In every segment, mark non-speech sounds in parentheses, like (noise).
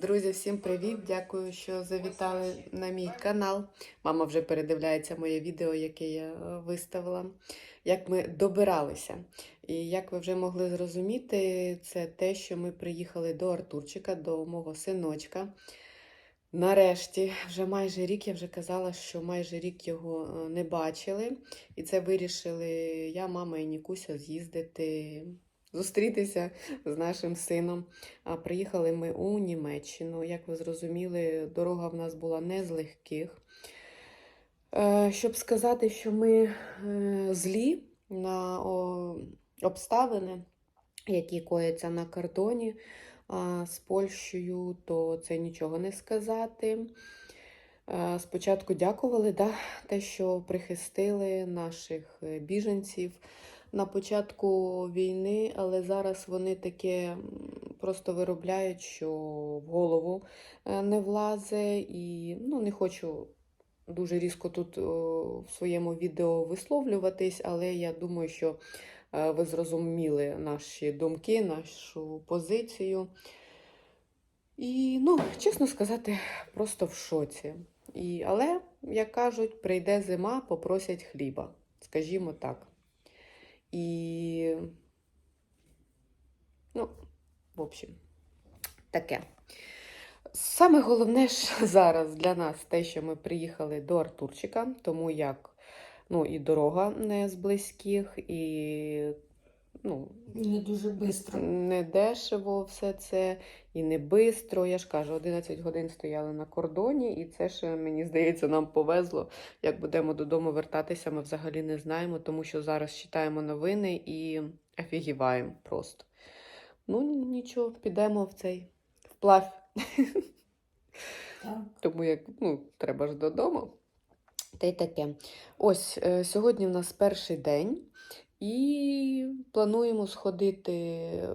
Друзі, всім привіт! Дякую, що завітали на мій канал. Мама вже передивляється моє відео, яке я е, виставила, як ми добиралися. І як ви вже могли зрозуміти, це те, що ми приїхали до Артурчика, до мого синочка. Нарешті, вже майже рік, я вже казала, що майже рік його е, не бачили. І це вирішили я, мама і Нікуся з'їздити, зустрітися з нашим сином. А приїхали ми у Німеччину. Як ви зрозуміли, дорога в нас була не з легких. Е, Щоб сказати, що ми е, злі на обставини, які кояться на кордоні з Польщею, то це нічого не сказати. Е, Спочатку дякували да, те, що прихистили наших біженців на початку війни, але зараз вони таке просто виробляють, що в голову е, не влазе. І ну, не хочу дуже різко тут в своєму відео висловлюватись, але я думаю, що е, ви зрозуміли наші думки, нашу позицію. І, ну, чесно сказати, просто в шоці. І, але, як кажуть, прийде зима, попросять хліба. Скажімо так. І, ну, в общем, таке. Саме головне ж (laughs) зараз для нас те, що ми приїхали до Артурчика, тому як ну, і дорога не з близьких, і ну, Не дуже швидко. не дешево все це і не бистро. Я ж кажу, 11 годин стояли на кордоні, і це ще, мені здається, нам повезло. Як будемо додому вертатися, ми взагалі не знаємо, тому що зараз читаємо новини і офігіваємо просто. Ну, нічого, підемо в цей вплавь. Так. Тому як ну, треба ж додому. Та й таке. Ось е, сьогодні в нас перший день, і плануємо сходити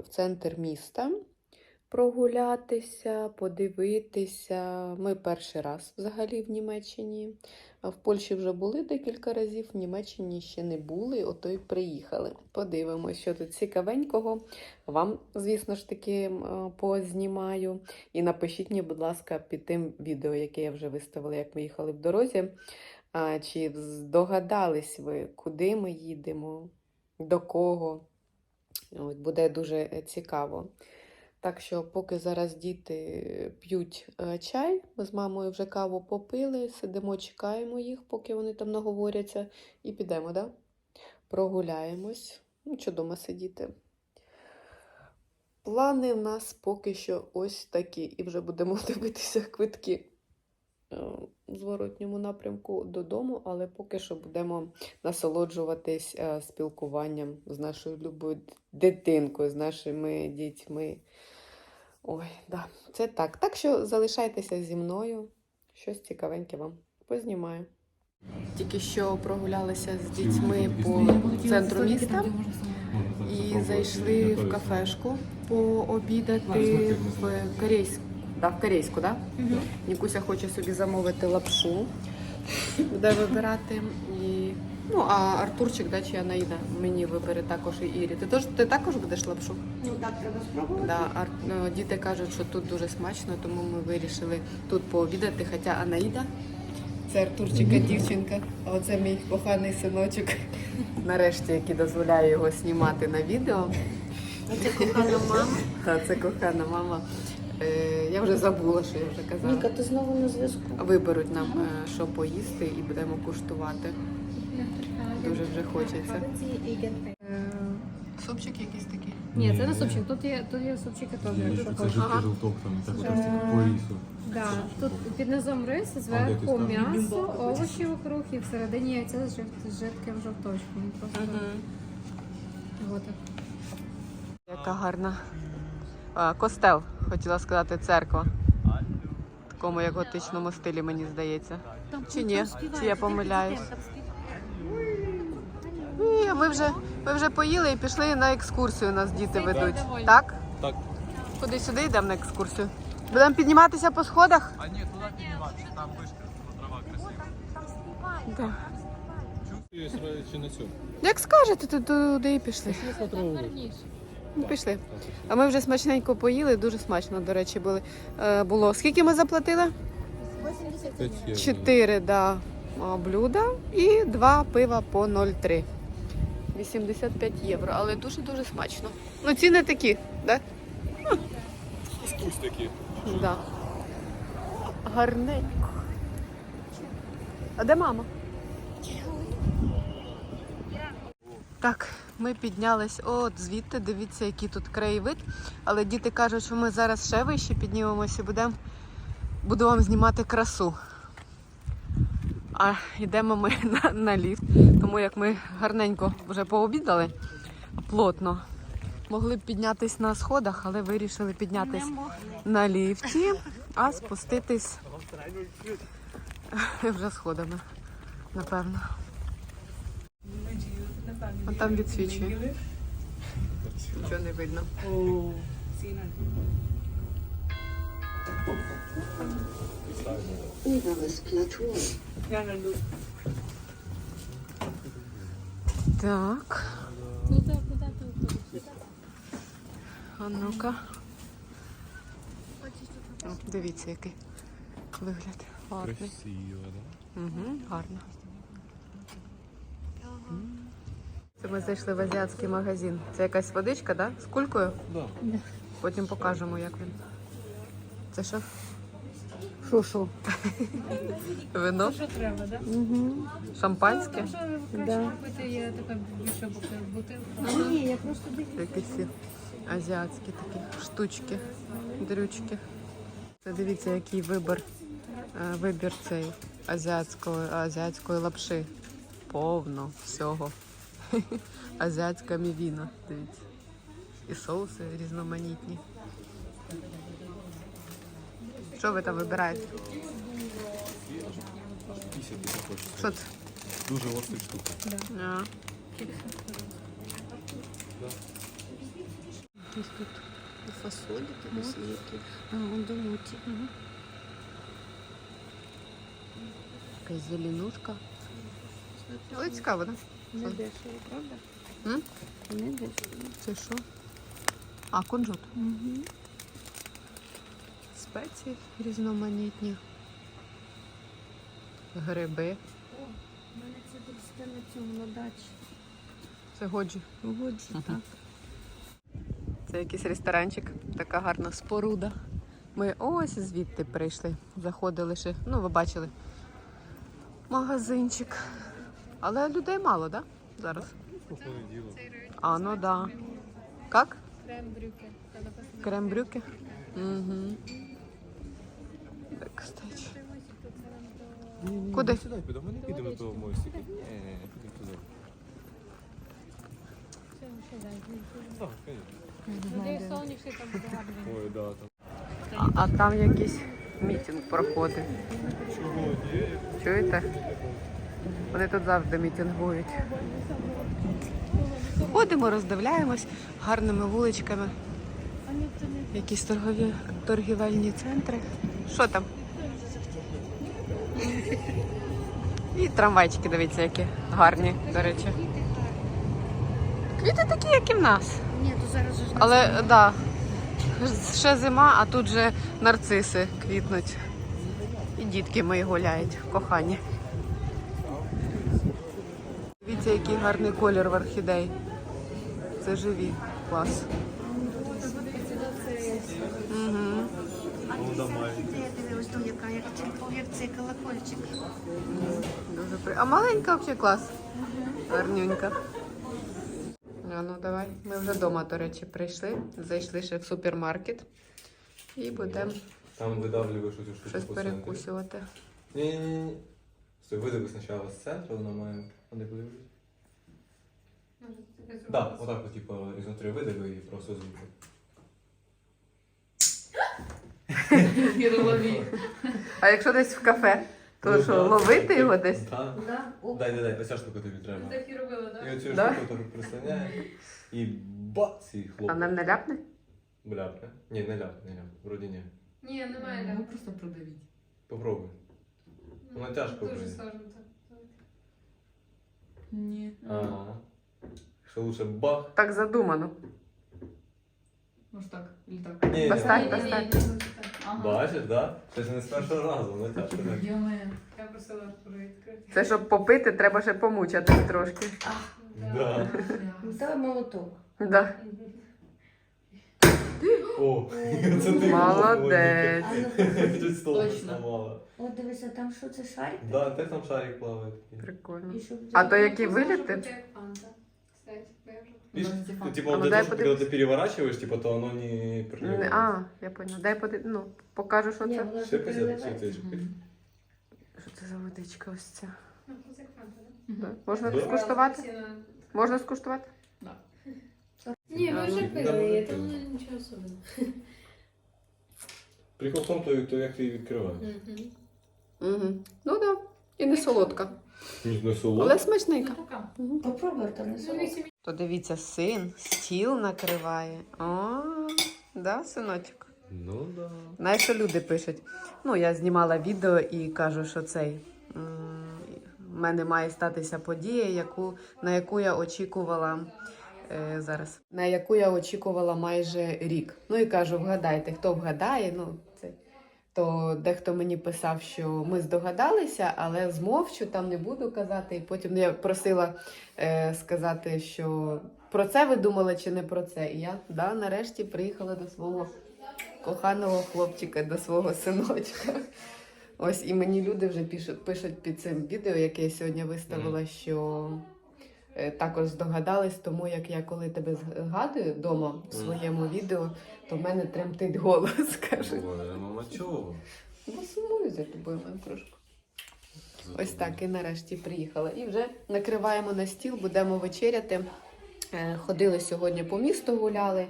в центр міста, прогулятися, подивитися. Ми перший раз взагалі в Німеччині. В Польщі вже були декілька разів, в Німеччині ще не були, ото й приїхали. Подивимося, що тут цікавенького. Вам, звісно ж таки, познімаю. І напишіть мені, будь ласка, під тим відео, яке я вже виставила, як ми їхали в дорозі. Чи здогадались ви, куди ми їдемо, до кого? От, буде дуже е, цікаво. Так що, поки зараз діти п'ють е, чай, ми з мамою вже каву попили, сидимо, чекаємо їх, поки вони там наговоряться, і підемо, да? прогуляємось. Ну, що сидіти. Плани в нас поки що ось такі, і вже будемо (laughs) дивитися квитки е, зворотньому напрямку додому, але поки що будемо насолоджуватись е, спілкуванням з нашою любою дитинкою, з нашими дітьми. Ой, да, це так. Так що залишайтеся зі мною. Щось цікавеньке вам познімаю. Тільки що прогулялися з дітьми по центру міста і зайшли в кафешку пообідати в корейську. Да, в корейську, да? Нікуся хоче собі замовити лапшу, буде (laughs) вибирати. І... Ну, а Артурчик, да, чи Анаїда мені вибере також і Ірі. Ти, тож, ти також будеш лапшу? Ну так, треба спробувати. Да, ар... ну, діти кажуть, що тут дуже смачно, тому ми вирішили тут пообідати. Хоча Анаїда це Артурчика дівчинка, а оце мій коханий синочок. (laughs) Нарешті, який дозволяє його знімати на відео. Це кохана мама. (laughs) Та це кохана мама. Е, я вже забула, що я вже казала. Ніка, ти знову на зв'язку. Виберуть нам, е, що поїсти, і будемо куштувати. Дуже вже хочеться. Супчик якийсь такий. Ні, це не супчик. Тут є, тут є супчики теж. Якщо це хочеш. жидкий жовток там, так Е, просто по рису. Да, тут під низом рис, зверху там? м'ясо, овочі вокруг і всередині яйця з жид- з жидким жовточком. Просто вот так. Яка гарна. А, костел, хотіла сказати, церква. В такому як готичному стилі, мені здається. Чи ні? Чи я помиляюсь? Ні, ми вже, ми вже поїли і пішли на екскурсію. Нас діти ведуть. Так? Так. Куди сюди йдемо на екскурсію? Будемо підніматися по сходах? А ні, туди підніматися, там вишка, трава красива. Да. Чи на цю? Як скажете, то туди і пішли. Ну, Пішли. А ми вже смачненько поїли, дуже смачно, до речі, були. Е, було. Скільки ми заплатили? Чотири да, а, блюда і два пива по 0,3. 85 євро, але дуже-дуже смачно. Ну, ціни такі, да? Спусть такі. Да. Гарненько. А де мама? Так, ми піднялись от звідти. Дивіться, який тут краєвид. Але діти кажуть, що ми зараз ще вище піднімемося і будемо буду вам знімати красу. А йдемо ми (laughs) на, на ліфт, тому як ми гарненько вже пообідали плотно. Могли б піднятись на сходах, але вирішили піднятись на ліфті, а спуститись (laughs) вже сходами, напевно. А там відсвічує. Нічого не видно. Так. А ну-ка. Дивіться, який вигляд. Гарний. Красиво, да? Угу, гарно. Це ми зайшли в азіатський магазин. Це якась водичка, да? З кулькою? Да. Потім покажемо, як він. Це що? Що, що? Вино? Що треба, так? Угу. Шампанське? Ви краще купити, є така більша бутилка. Ні, я просто дивлюсь. Якісь азіатські такі штучки, дрючки. Це дивіться, який вибір, е, вибір цей азіатської, азіатської лапши. Повно всього. (laughs) Азіатська мівіна, дивіться. І соуси різноманітні. Що ви там вибираєте? 50 тисяч хочеться. Що це? Дуже гострі штуки. А. Якісь тут і фасолі, дивись, які. А, он домоті. Якась зеленушка. Але цікаво, так? Не дешево, правда? М? Не дешево. Це що? А, кунжут. Угу. Спеції різноманітні. Гриби. У мене це десь на цьому на дачі. Це годжі. Годжі, так. Це якийсь ресторанчик, така гарна споруда. Ми ось звідти прийшли. Заходили ще, ну ви бачили. Магазинчик. Але людей мало, так? Да? Зараз. А, ну да. Как? Крем-брюки. Крем-брюки? Угу. Так, кстати. Куди? Сідай, підемо. Не підемо до мостика. Ні, підемо туди. Ой, да, там. А, а там якийсь мітинг проходить. Чого? Чуєте? Вони тут завжди мітингують. Ходимо, роздивляємось гарними вуличками. Якісь торгові торгівельні центри. Що там? І трамвайчики, дивіться, які гарні, до речі. Квіти такі, як і в нас. Ні, то зараз же ж Але так, да, ще зима, а тут же нарциси квітнуть. І дітки мої гуляють, кохані. Дивіться, який гарний колір в орхідей. Це живі. Клас. Угу. Да, дивилась, то яка, як, як цей колокольчик. Дуже при... А маленька взагалі клас. Гарнюнька. А ну давай. Ми вже вдома, до речі, прийшли. Зайшли ще в супермаркет. І будемо Там видавлюєш штуку. щось перекусувати. Ні-ні-ні. Стой, видиви спочатку з центру, вона має. Так, отак, от, типу, ізнутрі видиви і просто звідти. (laughs) А якщо десь в кафе, то Ну, що, да. ловити його десь? Так. Да? О, Дай, дай, дай, оця штука тобі треба. Так і робила, так? І оцю Да? штуку тобі прислоняє. І бац, і А нам не ляпне? Бляпне. Ні, не ляпне, не ляпне. Вроді ні. Ні, немає. Ну, просто продавіть. Попробуй. Воно тяжко Дуже буде. сложно так. Ні. Ага. Що лучше бах. Так задумано. Може так, і так. Ні, Поставь, ні. поставь. Ага. Бачиш, да? Це ж не з першого разу, ну тяжко так. Йоме, я просила відкрити. Це щоб попити, треба ще помучатись трошки. Да. Ну, Давай молоток. Да. О, це ти Молодець. Ну, стол Точно. сломала. от дивися, там що це шарик? Да, де там шарик плаває такий? Прикольно. І щоб А то які виліти? Видишь, Ну, типа. типа ну для дай того, что подивись. когда ты переворачиваешь, типа, то оно не проливается. А, я поняла. Дай поди... ну, покажу, що Ні, це. воно ж Шипиться, переливається. Що це за водичка ось ця? Мгм. Да. Можна Да. скуштувати? Можна скуштувати? Ні, ви вже ну, пили, там ну, нічого особливого. Прикол в тому, то, то як ти її відкриваєш. Угу. Ну так. Да. І не солодка. Не солодко. Але смачненька. Попробуй, то не солодко. То дивіться, син стіл накриває. О, да, синочок? Ну да. Знаєш, що люди пишуть? Ну, я знімала відео і кажу, що цей. В мене має статися подія, яку, на яку я очікувала е, зараз. На яку я очікувала майже рік. Ну і кажу, вгадайте, хто вгадає. Ну. То дехто мені писав, що ми здогадалися, але змовчу, там не буду казати. І потім я просила е, сказати, що про це ви думали чи не про це. І я да, нарешті приїхала до свого коханого хлопчика, до свого синочка. Ось і мені люди вже пишуть, пишуть під цим відео, яке я сьогодні виставила, що також здогадались, тому як я коли тебе згадую вдома в своєму відео, то в мене тремтить голос, (laughs) кажуть. Ой, мама чого? Бо сумую за тобою маю трошки. Ось так, і нарешті приїхала. І вже накриваємо на стіл, будемо вечеряти. Е, Ходили сьогодні по місту, гуляли,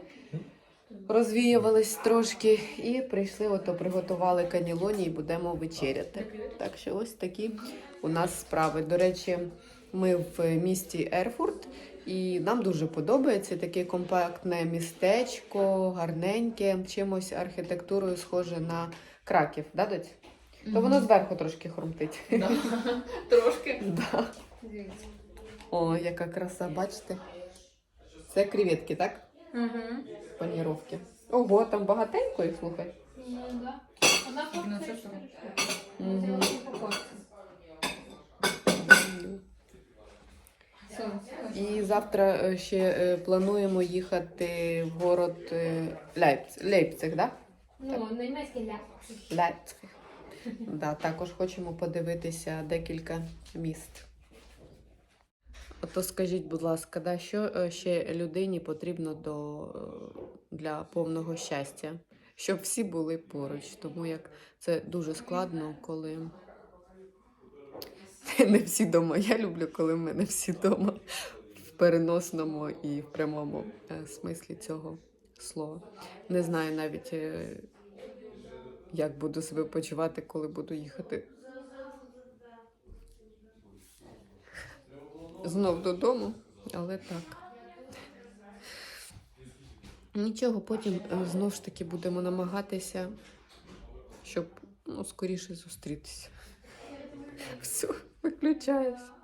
розвіювались трошки і прийшли, ото приготували канілоні і будемо вечеряти. Так що ось такі у нас справи. До речі, ми в місті Ерфурт, і нам дуже подобається таке компактне містечко, гарненьке, чимось архітектурою схоже на Краків, да, доць? То воно зверху трошки хрумтить. (laughs) Трошки. Да. О, яка краса, бачите? Це креветки, так? Угу. Паніровки. Ого, там багатенько їх, слухай. Ну, да. Одна Ну, порція. це що? Мгм. І завтра е, ще е, плануємо їхати в город е, Лейпц... Лейпциг, да? Ну, німецький ля. Лейпциг. Да, також хочемо подивитися декілька міст. Ото скажіть, будь ласка, да, що ще людині потрібно до, для повного щастя? Щоб всі були поруч, тому як це дуже складно, коли (laughs) не всі вдома. Я люблю, коли в мене всі вдома в переносному і в прямому е, смислі цього слова. Не знаю навіть, е, як буду себе почувати, коли буду їхати знов додому, але так. Нічого, потім е, знов ж таки будемо намагатися, щоб ну, скоріше зустрітися. Все, (laughs) виключаюсь.